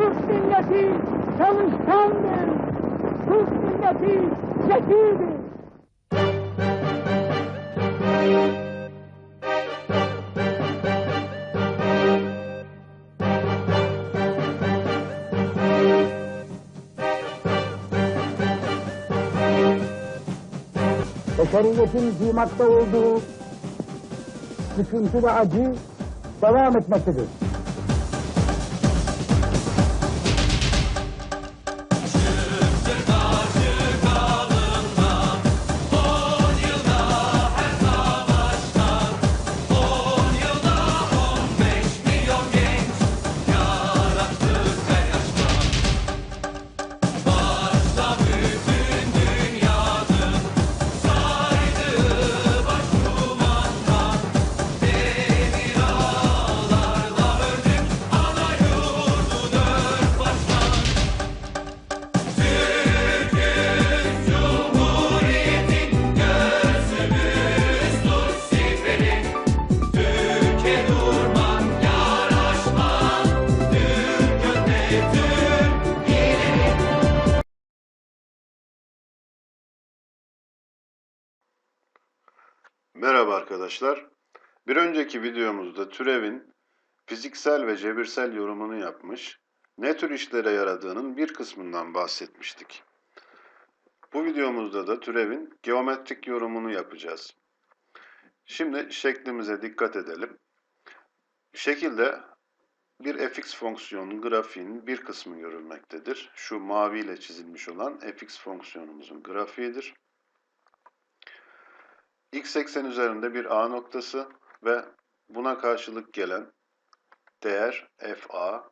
Türk milleti çalışkandır. Türk milleti zekidir. Beşeriyetin duymakta olduğu sıkıntı ve acı devam etmektedir. Merhaba arkadaşlar. Bir önceki videomuzda türevin fiziksel ve cebirsel yorumunu yapmış, ne tür işlere yaradığının bir kısmından bahsetmiştik. Bu videomuzda da türevin geometrik yorumunu yapacağız. Şimdi şeklimize dikkat edelim. Şekilde bir fx fonksiyonun grafiğinin bir kısmı görülmektedir. Şu maviyle çizilmiş olan fx fonksiyonumuzun grafiğidir x eksen üzerinde bir A noktası ve buna karşılık gelen değer FA.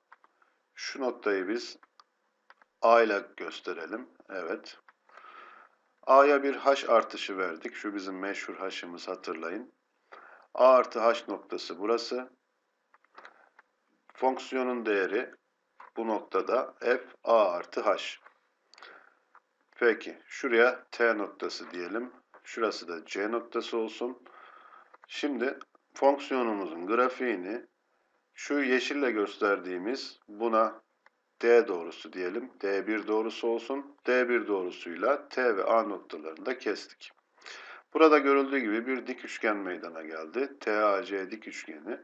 Şu noktayı biz A ile gösterelim. Evet. A'ya bir H artışı verdik. Şu bizim meşhur H'ımız hatırlayın. A artı H noktası burası. Fonksiyonun değeri bu noktada F A artı H. Peki şuraya T noktası diyelim. Şurası da C noktası olsun. Şimdi fonksiyonumuzun grafiğini şu yeşille gösterdiğimiz buna D doğrusu diyelim. D1 doğrusu olsun. D1 doğrusuyla T ve A noktalarında kestik. Burada görüldüğü gibi bir dik üçgen meydana geldi. TAC dik üçgeni.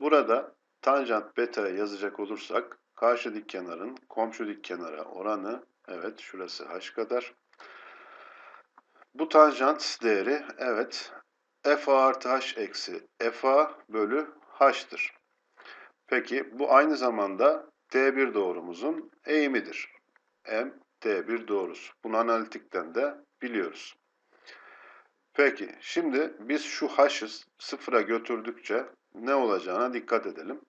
Burada tanjant beta yazacak olursak karşı dik kenarın komşu dik kenara oranı evet şurası h kadar. Bu tanjant değeri evet f artı h eksi fa bölü h'tır. Peki bu aynı zamanda D1 doğrumuzun eğimidir. M D1 doğrusu. Bunu analitikten de biliyoruz. Peki şimdi biz şu h'ı sıfıra götürdükçe ne olacağına dikkat edelim.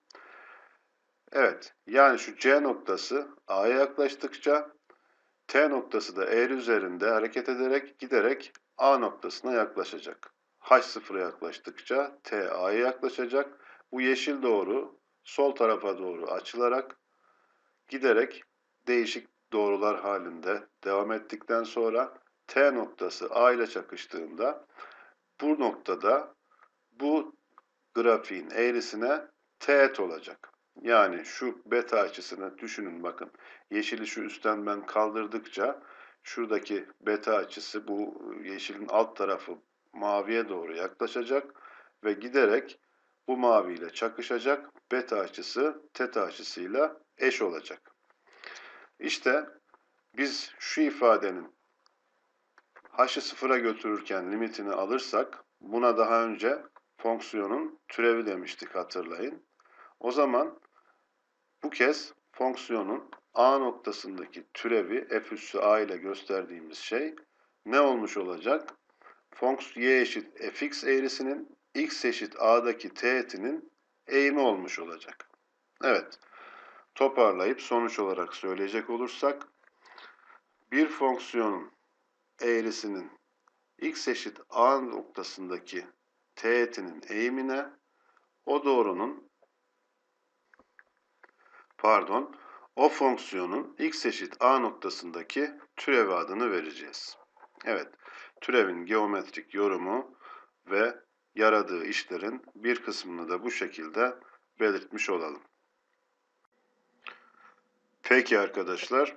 Evet yani şu C noktası A'ya yaklaştıkça T noktası da eğri üzerinde hareket ederek giderek A noktasına yaklaşacak. H sıfıra yaklaştıkça T A'ya yaklaşacak. Bu yeşil doğru sol tarafa doğru açılarak giderek değişik doğrular halinde devam ettikten sonra T noktası A ile çakıştığında bu noktada bu grafiğin eğrisine teğet olacak. Yani şu beta açısını düşünün bakın. Yeşili şu üstten ben kaldırdıkça şuradaki beta açısı bu yeşilin alt tarafı maviye doğru yaklaşacak ve giderek bu maviyle çakışacak. Beta açısı teta açısıyla eş olacak. İşte biz şu ifadenin h'ı sıfıra götürürken limitini alırsak buna daha önce fonksiyonun türevi demiştik hatırlayın. O zaman bu kez fonksiyonun a noktasındaki türevi f üssü a ile gösterdiğimiz şey ne olmuş olacak? Fonks y eşit fx eğrisinin x eşit a'daki teğetinin eğimi olmuş olacak. Evet, toparlayıp sonuç olarak söyleyecek olursak, bir fonksiyonun eğrisinin x eşit a noktasındaki teğetinin eğimine o doğrunun pardon o fonksiyonun x eşit a noktasındaki türev adını vereceğiz. Evet, türevin geometrik yorumu ve yaradığı işlerin bir kısmını da bu şekilde belirtmiş olalım. Peki arkadaşlar.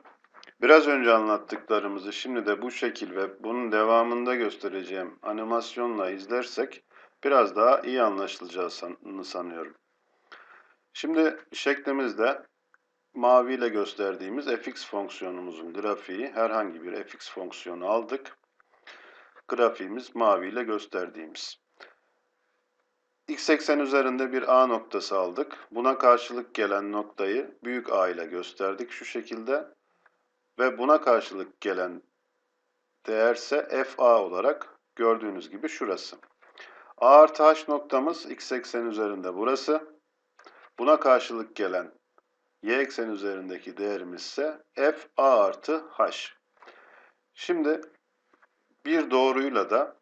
Biraz önce anlattıklarımızı şimdi de bu şekil ve bunun devamında göstereceğim animasyonla izlersek biraz daha iyi anlaşılacağını sanıyorum. Şimdi şeklimizde maviyle gösterdiğimiz fx fonksiyonumuzun grafiği herhangi bir fx fonksiyonu aldık. Grafiğimiz maviyle gösterdiğimiz. x eksen üzerinde bir A noktası aldık. Buna karşılık gelen noktayı büyük A ile gösterdik şu şekilde. Ve buna karşılık gelen değerse FA olarak gördüğünüz gibi şurası. A artı H noktamız x eksen üzerinde burası. Buna karşılık gelen y eksen üzerindeki değerimiz ise f a artı h. Şimdi bir doğruyla da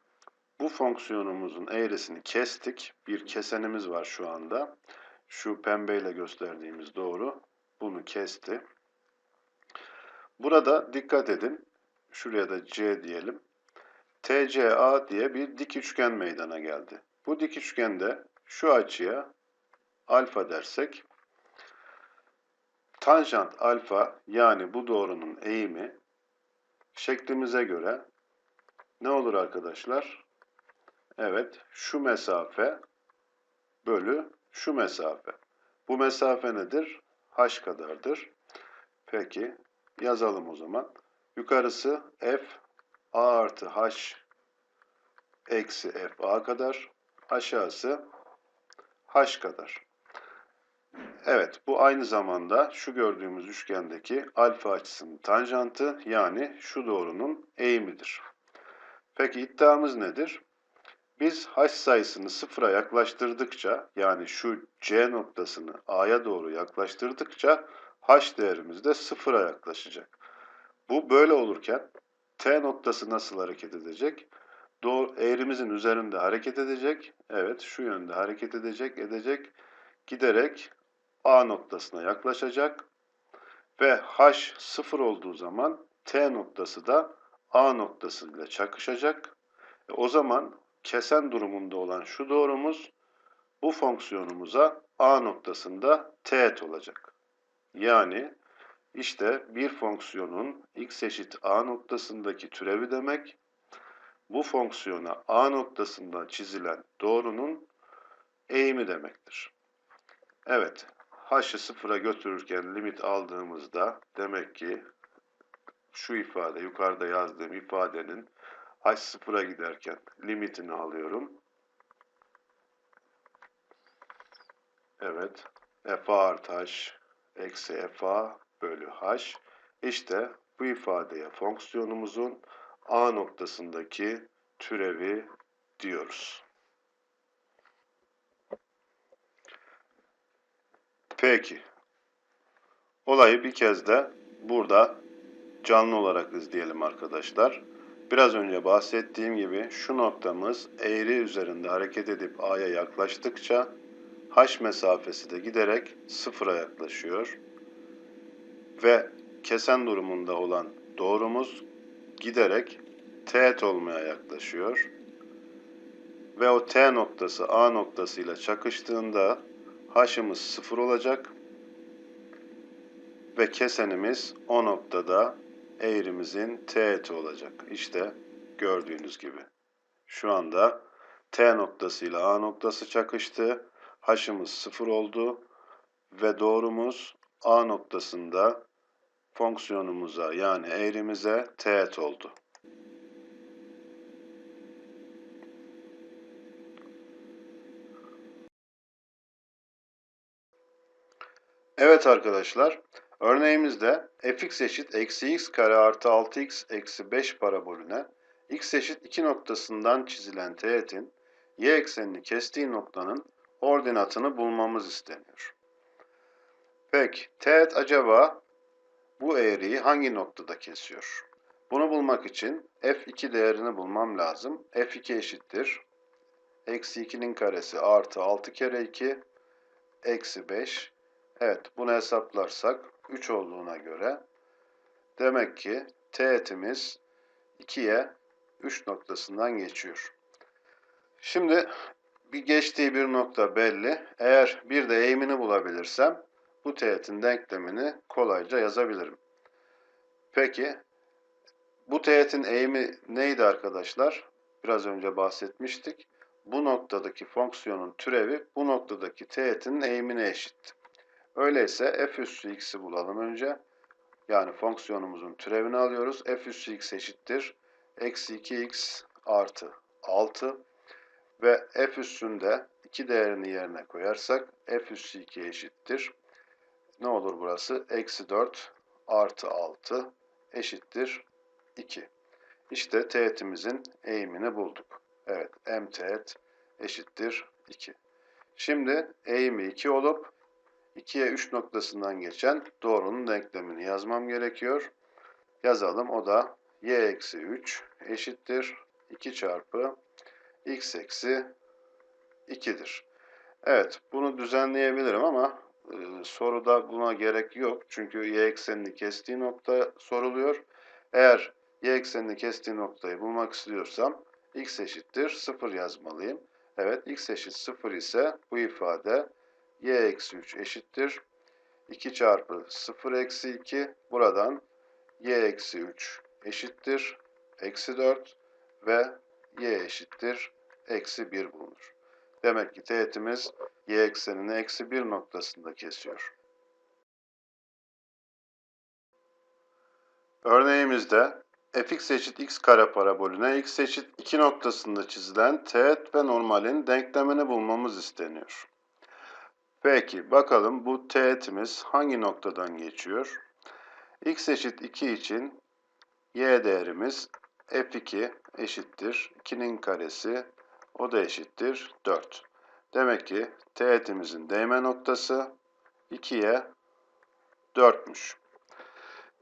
bu fonksiyonumuzun eğrisini kestik. Bir kesenimiz var şu anda. Şu pembeyle gösterdiğimiz doğru bunu kesti. Burada dikkat edin. Şuraya da C diyelim. TCA diye bir dik üçgen meydana geldi. Bu dik üçgende şu açıya alfa dersek tanjant alfa yani bu doğrunun eğimi şeklimize göre ne olur arkadaşlar? Evet, şu mesafe bölü şu mesafe. Bu mesafe nedir? H kadardır. Peki, yazalım o zaman. Yukarısı f a artı h eksi f a kadar. Aşağısı h kadar. Evet, bu aynı zamanda şu gördüğümüz üçgendeki alfa açısının tanjantı yani şu doğrunun eğimidir. Peki iddiamız nedir? Biz h sayısını sıfıra yaklaştırdıkça yani şu c noktasını a'ya doğru yaklaştırdıkça h değerimiz de sıfıra yaklaşacak. Bu böyle olurken t noktası nasıl hareket edecek? Doğru, eğrimizin üzerinde hareket edecek. Evet şu yönde hareket edecek, edecek. Giderek A noktasına yaklaşacak ve H sıfır olduğu zaman T noktası da A noktasıyla çakışacak. E o zaman kesen durumunda olan şu doğrumuz bu fonksiyonumuza A noktasında teğet olacak. Yani işte bir fonksiyonun x eşit A noktasındaki türevi demek, bu fonksiyona A noktasında çizilen doğrunun eğimi demektir. Evet, h'ı sıfıra götürürken limit aldığımızda demek ki şu ifade, yukarıda yazdığım ifadenin h sıfıra giderken limitini alıyorum. Evet, f artı h eksi f bölü h. İşte bu ifadeye fonksiyonumuzun a noktasındaki türevi diyoruz. Peki. Olayı bir kez de burada canlı olarak izleyelim arkadaşlar. Biraz önce bahsettiğim gibi şu noktamız eğri üzerinde hareket edip A'ya yaklaştıkça H mesafesi de giderek sıfıra yaklaşıyor. Ve kesen durumunda olan doğrumuz giderek teğet olmaya yaklaşıyor. Ve o T noktası A noktasıyla çakıştığında h'ımız 0 olacak ve kesenimiz o noktada eğrimizin teğeti olacak. İşte gördüğünüz gibi. Şu anda T noktasıyla A noktası çakıştı. H'ımız 0 oldu ve doğrumuz A noktasında fonksiyonumuza yani eğrimize teğet oldu. Evet arkadaşlar, örneğimizde fx eşit eksi x kare artı 6x eksi 5 parabolüne x eşit 2 noktasından çizilen teğetin y eksenini kestiği noktanın ordinatını bulmamız isteniyor. Peki, teğet acaba bu eğriyi hangi noktada kesiyor? Bunu bulmak için f2 değerini bulmam lazım. f2 eşittir. Eksi 2'nin karesi artı 6 kere 2 eksi 5 Evet, bunu hesaplarsak 3 olduğuna göre demek ki teğetimiz 2'ye 3 noktasından geçiyor. Şimdi bir geçtiği bir nokta belli. Eğer bir de eğimini bulabilirsem bu teğetin denklemini kolayca yazabilirim. Peki bu teğetin eğimi neydi arkadaşlar? Biraz önce bahsetmiştik. Bu noktadaki fonksiyonun türevi bu noktadaki teğetin eğimine eşitti. Öyleyse f üssü x'i bulalım önce. Yani fonksiyonumuzun türevini alıyoruz. f üssü x eşittir. Eksi 2x artı 6 ve f üssünde 2 değerini yerine koyarsak f üssü 2 eşittir. Ne olur burası? Eksi 4 artı 6 eşittir 2. İşte teğetimizin eğimini bulduk. Evet m teğet eşittir 2. Şimdi eğimi 2 olup 2'ye 3 noktasından geçen doğrunun denklemini yazmam gerekiyor. Yazalım. O da y eksi 3 eşittir 2 çarpı x eksi 2'dir. Evet bunu düzenleyebilirim ama e, soruda buna gerek yok. Çünkü y eksenini kestiği nokta soruluyor. Eğer y eksenini kestiği noktayı bulmak istiyorsam x eşittir 0 yazmalıyım. Evet x eşit 0 ise bu ifade y eksi 3 eşittir. 2 çarpı 0 eksi 2 buradan y eksi 3 eşittir. Eksi 4 ve y eşittir. Eksi 1 bulunur. Demek ki teğetimiz y eksenini eksi 1 noktasında kesiyor. Örneğimizde fx eşit x kare parabolüne x eşit 2 noktasında çizilen teğet ve normalin denklemini bulmamız isteniyor. Peki bakalım bu teğetimiz hangi noktadan geçiyor? x eşit 2 için y değerimiz f2 eşittir 2'nin karesi o da eşittir 4. Demek ki teğetimizin değme noktası 2'ye 4'müş.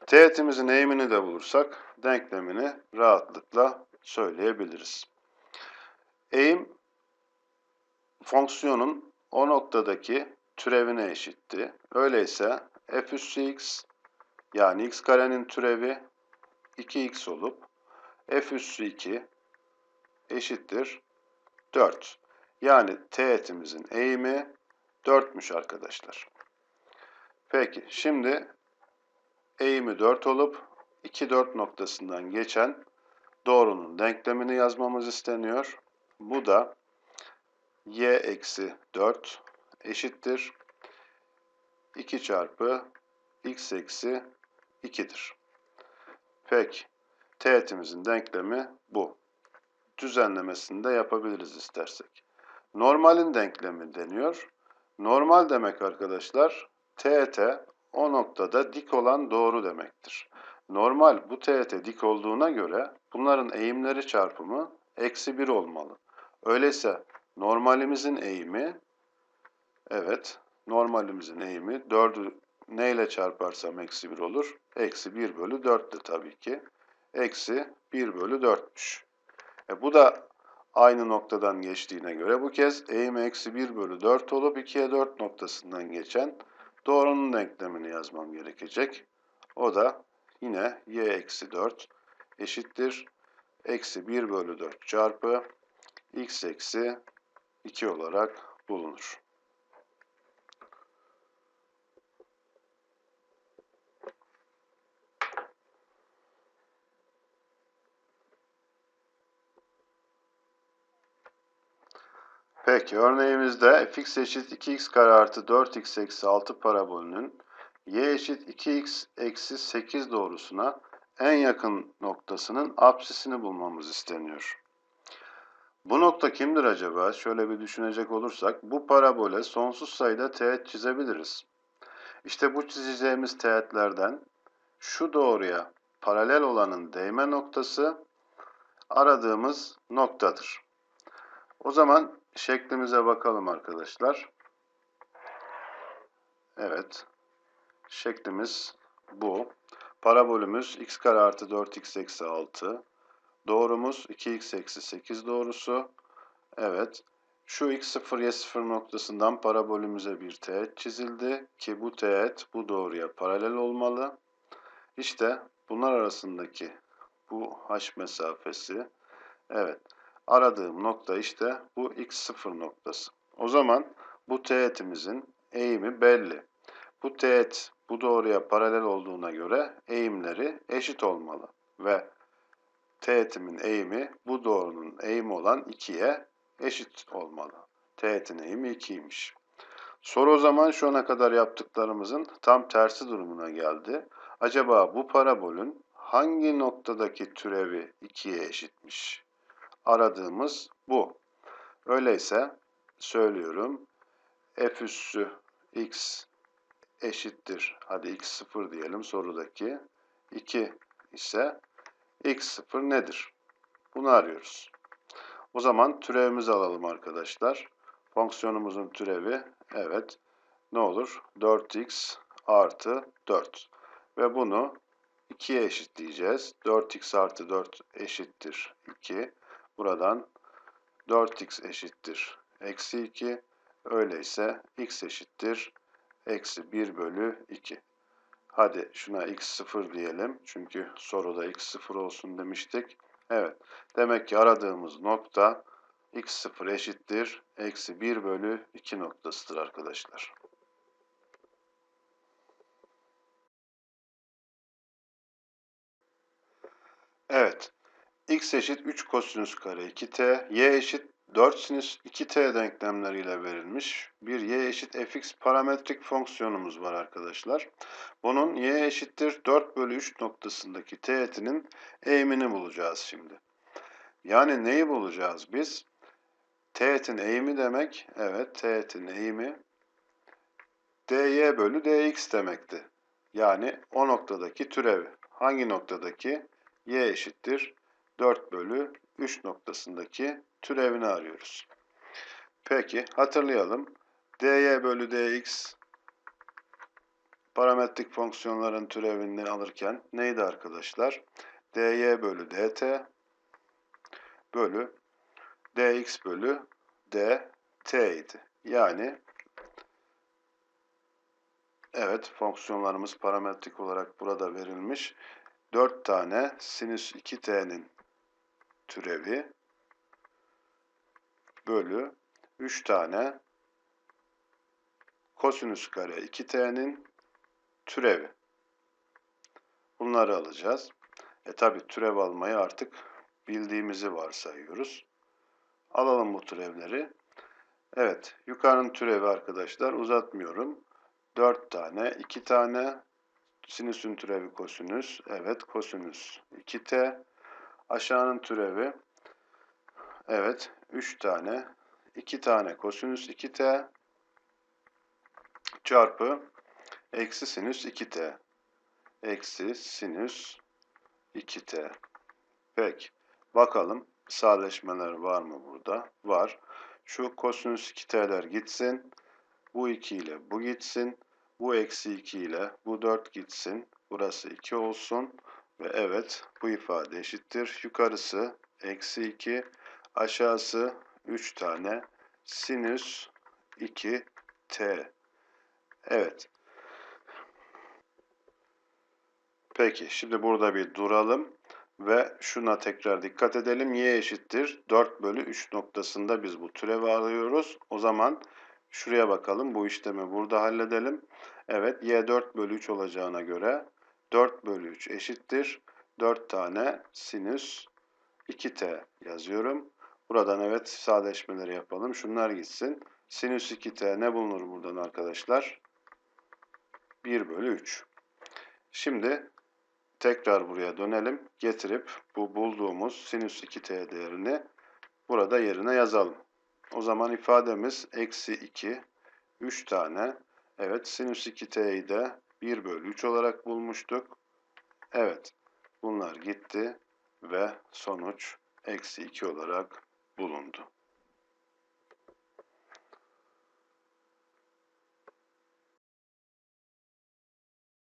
Teğetimizin eğimini de bulursak denklemini rahatlıkla söyleyebiliriz. Eğim fonksiyonun o noktadaki türevine eşitti. Öyleyse f üssü x yani x karenin türevi 2x olup f üssü 2 eşittir 4. Yani teğetimizin eğimi 4'müş arkadaşlar. Peki şimdi eğimi 4 olup 2 4 noktasından geçen doğrunun denklemini yazmamız isteniyor. Bu da y eksi 4 eşittir 2 çarpı x eksi 2'dir. Peki teğetimizin denklemi bu. Düzenlemesini de yapabiliriz istersek. Normalin denklemi deniyor. Normal demek arkadaşlar teğet o noktada dik olan doğru demektir. Normal bu teğete dik olduğuna göre bunların eğimleri çarpımı eksi 1 olmalı. Öyleyse normalimizin eğimi evet normalimizin eğimi 4'ü neyle çarparsam eksi 1 olur? Eksi 1 bölü 4'tü tabii ki. Eksi 1 bölü 4'müş. E bu da aynı noktadan geçtiğine göre bu kez eğim eksi 1 bölü 4 olup 2'ye 4 noktasından geçen doğrunun denklemini yazmam gerekecek. O da yine y eksi 4 eşittir. Eksi 1 bölü 4 çarpı x eksi 2 olarak bulunur. Peki örneğimizde fx eşit 2x kare artı 4x eksi 6 parabolünün y eşit 2x eksi 8 doğrusuna en yakın noktasının apsisini bulmamız isteniyor. Bu nokta kimdir acaba? Şöyle bir düşünecek olursak bu parabole sonsuz sayıda teğet çizebiliriz. İşte bu çizeceğimiz teğetlerden şu doğruya paralel olanın değme noktası aradığımız noktadır. O zaman şeklimize bakalım arkadaşlar. Evet. Şeklimiz bu. Parabolümüz x kare artı 4x eksi 6. Doğrumuz 2x eksi 8 doğrusu. Evet. Şu x0 y0 noktasından parabolümüze bir teğet çizildi ki bu teğet bu doğruya paralel olmalı. İşte bunlar arasındaki bu h mesafesi evet aradığım nokta işte bu x0 noktası. O zaman bu teğetimizin eğimi belli. bu teğet bu doğruya paralel olduğuna göre eğimleri eşit olmalı. Ve teğetimin eğimi bu doğrunun eğimi olan 2'ye eşit olmalı. Teğetin eğimi 2'ymiş. Soru o zaman şu ana kadar yaptıklarımızın tam tersi durumuna geldi. Acaba bu parabolün hangi noktadaki türevi 2'ye eşitmiş? Aradığımız bu. Öyleyse söylüyorum. f üssü x eşittir. Hadi x 0 diyelim sorudaki. 2 ise x 0 nedir? Bunu arıyoruz. O zaman türevimizi alalım arkadaşlar. Fonksiyonumuzun türevi evet ne olur? 4x artı 4. Ve bunu 2'ye eşitleyeceğiz. 4x artı 4 eşittir 2. Buradan 4x eşittir eksi 2. Öyleyse x eşittir eksi 1 bölü 2. Hadi şuna x 0 diyelim. Çünkü soruda x 0 olsun demiştik. Evet. Demek ki aradığımız nokta x 0 eşittir. Eksi 1 bölü 2 noktasıdır arkadaşlar. Evet. x eşit 3 kosinüs kare 2t, y eşit 4 sinüs 2t denklemleriyle verilmiş bir y eşit fx parametrik fonksiyonumuz var arkadaşlar. Bunun y eşittir 4 bölü 3 noktasındaki teğetinin eğimini bulacağız şimdi. Yani neyi bulacağız biz? Teğetin eğimi demek, evet teğetin eğimi dy bölü dx demekti. Yani o noktadaki türevi. Hangi noktadaki? y eşittir 4 bölü 3 noktasındaki türevini arıyoruz. Peki hatırlayalım. dy bölü dx parametrik fonksiyonların türevini alırken neydi arkadaşlar? dy bölü dt bölü dx bölü dt idi. Yani evet fonksiyonlarımız parametrik olarak burada verilmiş. 4 tane sinüs 2t'nin türevi bölü 3 tane kosinüs kare 2t'nin türevi. Bunları alacağız. E tabi türev almayı artık bildiğimizi varsayıyoruz. Alalım bu türevleri. Evet, yukarının türevi arkadaşlar uzatmıyorum. 4 tane, 2 tane sinüsün türevi kosinüs. Evet, kosinüs 2t. Aşağının türevi evet 3 tane, 2 tane kosinüs 2t çarpı eksi sinüs 2t. Eksi sinüs 2t. Peki. Bakalım sadeleşmeler var mı burada? Var. Şu kosinüs 2t'ler gitsin. Bu 2 ile bu gitsin. Bu eksi 2 ile bu 4 gitsin. Burası 2 olsun. Ve evet bu ifade eşittir. Yukarısı eksi 2. Aşağısı 3 tane sinüs 2t. Evet. Peki şimdi burada bir duralım. Ve şuna tekrar dikkat edelim. Y eşittir 4 bölü 3 noktasında biz bu türevi alıyoruz. O zaman şuraya bakalım. Bu işlemi burada halledelim. Evet y 4 bölü 3 olacağına göre 4 bölü 3 eşittir. 4 tane sinüs 2t yazıyorum. Buradan evet sadeleşmeleri yapalım. Şunlar gitsin. Sinüs 2t ne bulunur buradan arkadaşlar? 1 bölü 3. Şimdi tekrar buraya dönelim. Getirip bu bulduğumuz sinüs 2t değerini burada yerine yazalım. O zaman ifademiz eksi 2, 3 tane. Evet sinüs 2t'yi de 1 bölü 3 olarak bulmuştuk. Evet bunlar gitti ve sonuç eksi 2 olarak bulundu.